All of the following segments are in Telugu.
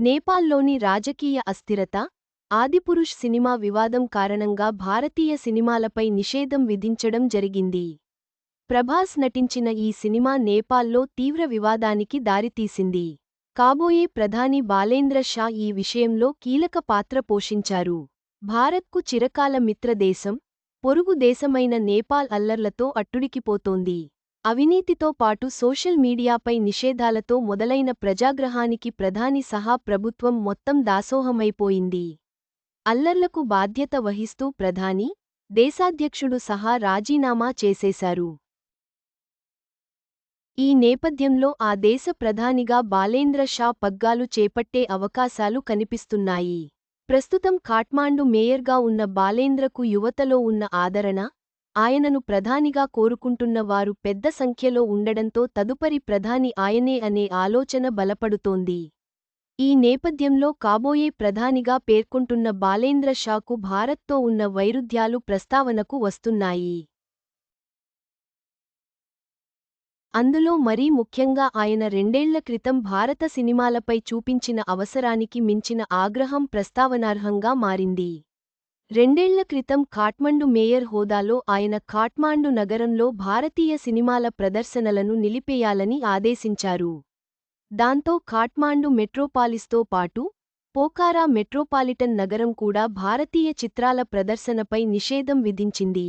నేపాల్లోని రాజకీయ అస్థిరత ఆదిపురుష్ సినిమా వివాదం కారణంగా భారతీయ సినిమాలపై నిషేధం విధించడం జరిగింది. ప్రభాస్ నటించిన ఈ సినిమా నేపాల్లో తీవ్ర వివాదానికి దారితీసింది. కాబోయే ప్రధాని బాలేంద్ర షా ఈ విషయంలో కీలక పాత్ర పోషించారు. భారత్కు చిరకాల మిత్రదేశం పొరుగు దేశమైన నేపాల్ అల్లర్లతో అట్టుడికిపోతోంది. అవినీతితో పాటు సోషల్ మీడియాపై నిషేధాలతో మొదలైన ప్రజాగ్రహానికి ప్రధాని సహా ప్రభుత్వం మొత్తం దాసోహమైపోయింది. అల్లర్లకు బాధ్యత వహిస్తూ ప్రధాని దేశాధ్యక్షుడు సహా రాజీనామా చేసేశారు. ఈ నేపథ్యంలో ఆ దేశ ప్రధానిగా బాలేంద్ర షా పగ్గాలు చేపట్టే అవకాశాలు కనిపిస్తున్నాయి. ప్రస్తుతం ఖాట్మాండు మేయర్గా ఉన్న బాలేంద్రకు యువతలో ఉన్న ఆదరణ ఆయనను ప్రధానిగా కోరుకుంటున్న వారు పెద్ద సంఖ్యలో ఉండడంతో తదుపరి ప్రధాని ఆయనే అనే ఆలోచన బలపడుతోంది. ఈ నేపథ్యంలో కాబోయే ప్రధానిగా పేర్కొంటున్న బాలేంద్ర షాకు భారత్తో ఉన్న వైరుధ్యాలు ప్రస్తావనకు వస్తున్నాయి. అందులో మరీ ముఖ్యంగా ఆయన రెండేళ్ళ క్రితం భారత సినిమాలపై చూపించిన అవసరానికి మించిన ఆగ్రహం ప్రస్తావనార్హంగా మారింది. రెండేళ్ళ క్రితం ఖాట్మండు మేయర్ హోదాలో ఆయన ఖాట్మాండు నగరంలో భారతీయ సినిమాల ప్రదర్శనలను నిలిపేయాలని ఆదేశించారు. దాంతో ఖాట్మాండు మెట్రోపాలిస్తో పాటు పోకారా మెట్రోపాలిటన్ నగరం కూడా భారతీయ చిత్రాల ప్రదర్శనపై నిషేధం విధించింది.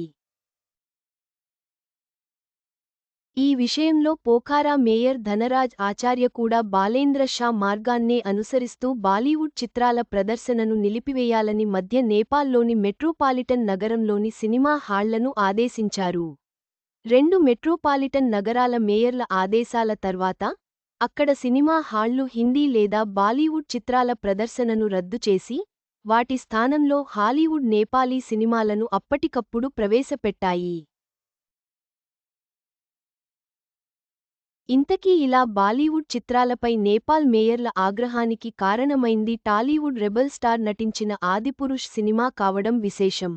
ఈ విషయంలో పోఖారా మేయర్ ధనరాజ్ ఆచార్య కూడా బాలేంద్ర షా మార్గాన్నే అనుసరిస్తూ బాలీవుడ్ చిత్రాల ప్రదర్శనను నిలిపివేయాలని మధ్య నేపాల్లోని మెట్రోపాలిటన్ నగరంలోని సినిమా హాళ్ళను ఆదేశించారు. రెండు మెట్రోపాలిటన్ నగరాల మేయర్ల ఆదేశాల తర్వాత అక్కడ సినిమా హాళ్ళు హిందీ లేదా బాలీవుడ్ చిత్రాల ప్రదర్శనను రద్దు చేసి వాటి స్థానంలో హాలీవుడ్ నేపాలీ సినిమాలను అప్పటికప్పుడు ప్రవేశపెట్టాయి. ఇంతకీ ఇలా బాలీవుడ్ చిత్రాలపై నేపాల్ మేయర్ల ఆగ్రహానికి కారణమైంది టాలీవుడ్ రెబల్ స్టార్ నటించిన ఆదిపురుష్ సినిమా కావడం విశేషం.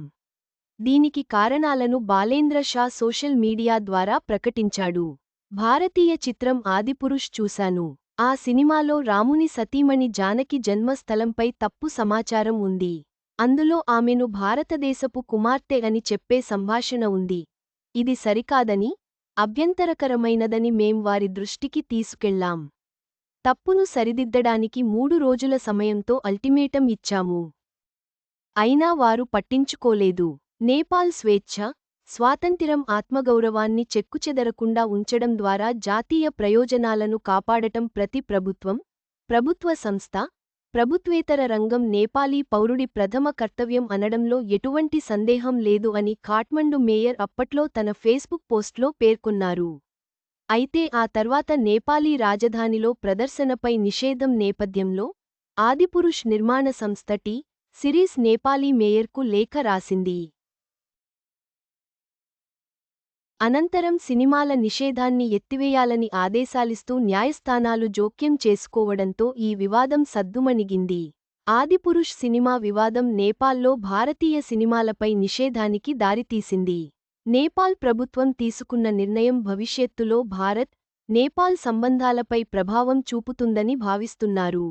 దీనికి కారణాలను బాలేంద్ర షా సోషల్ మీడియా ద్వారా ప్రకటించాడు. భారతీయ చిత్రం ఆదిపురుష్ చూశాను. ఆ సినిమాలో రాముని సతీమణి జానకి జన్మస్థలంపై తప్పు సమాచారం ఉంది. అందులో ఆమెను భారతదేశపు కుమార్తె అని చెప్పే సంభాషణ ఉంది. ఇది సరికాదని అభ్యంతరకరమైనదని మేం వారి దృష్టికి తీసుకెళ్ళాం తప్పును సరిదిద్దడానికి మూడు రోజుల సమయంతో అల్టిమేటం ఇచ్చాము. అయినా వారు పట్టించుకోలేదు. నేపాల్ స్వేచ్ఛ స్వాతంత్ర్యం ఆత్మగౌరవాన్ని చెక్కుచెదరకుండా ఉంచడం ద్వారా జాతీయ ప్రయోజనాలను కాపాడటం ప్రతి ప్రభుత్వం ప్రభుత్వ సంస్థ ప్రభుత్వేతర రంగం నేపాలీ పౌరుడి ప్రథమ కర్తవ్యం అనడంలో ఎటువంటి సందేహం లేదు అని ఖాట్మండు మేయర్ అప్పట్లో తన ఫేస్బుక్ పోస్ట్లో పేర్కొన్నారు. అయితే ఆ తర్వాత నేపాలీ రాజధానిలో ప్రదర్శనపై నిషేధం నేపథ్యంలో ఆదిపురుష్ నిర్మాణ సంస్థ టి సిరీస్ నేపాలీ మేయర్కు లేఖ రాసింది. అనంతరం సినిమాల నిషేధాన్ని ఎత్తివేయాలని ఆదేశాలిస్తూ న్యాయస్థానాలు జోక్యం చేసుకోవడంతో ఈ వివాదం సద్దుమణిగింది. ఆదిపురుష్ సినిమా వివాదం నేపాల్లో భారతీయ సినిమాలపై నిషేధానికి దారితీసింది. నేపాల్ ప్రభుత్వం తీసుకున్న నిర్ణయం భవిష్యత్తులో భారత్ నేపాల్ సంబంధాలపై ప్రభావం చూపుతుందని భావిస్తున్నారు.